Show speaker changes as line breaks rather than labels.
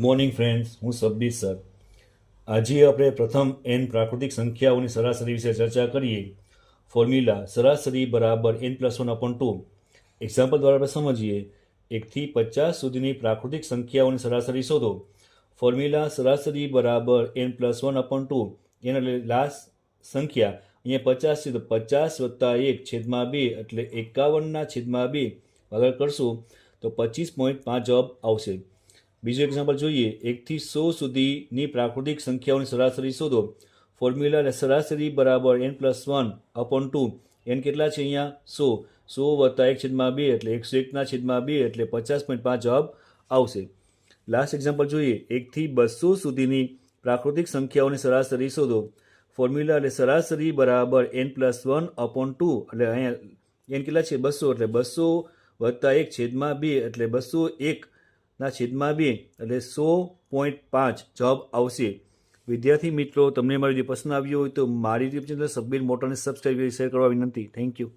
Morning friends હું Sabbir, sir. આજે આપણે પ્રથમ એન પ્રાકૃતિક સંખ્યાઓની સરાસરી વિશે ચર્ચા કરીએ. ફોર્મ્યુલા સરાસરી બરાબર N plus one upon two example દ્વારા આપણે સમજીએ. એકથી પચાસ સુધીની પ્રાકૃતિક સંખ્યાઓની સરાસરી શોધો. ફોર્મ્યુલા સરાસરી બરાબર N plus one upon two એના લાસ્ટ સંખ્યા. અહીંયા પચાસ છે તો પચાસ વત્તા એક છેદમાં બે એટલે એકાવનના છેદમાં બે. વગર કરશું તો પચીસ પોઈન્ટ પાંચ જવાબ આવશે. બીજું એક્ઝામ્પલ જોઈએ. એકથી સો સુધીની પ્રાકૃતિક સંખ્યાઓની સરાસરી શોધો. ફોર્મ્યુલા સરાસરી બરાબર N plus one upon two N કેટલા છે અહીંયા? સો. સો વત્તા એક છેદમાં બે એટલે એકસો એકના છેદમાં બે એટલે પચાસ પોઈન્ટ પાંચ જવાબ આવશે. લાસ્ટ એક્ઝામ્પલ જોઈએ. એકથી બસો સુધીની પ્રાકૃતિક સંખ્યાઓની સરાસરી શોધો. ફોર્મ્યુલા એટલે સરાસરી બરાબર n plus one upon two એટલે અહીંયા એન કેટલા છે? બસો એટલે બસો વત્તા એક છેદમાં બે એટલે બસો એક ના છેદમાં બે એટલે સો પોઈન્ટ પાંચ જવાબ આવશે. વિદ્યાર્થી મિત્રો, તમને મારી વીડિયો પસંદ આવ્યો હોય તો મારી યુટ્યુબ ચેનલ સબમિટ મોટરને સબસ્ક્રાઈબ કરી શેર કરવા વિનંતી. Thank you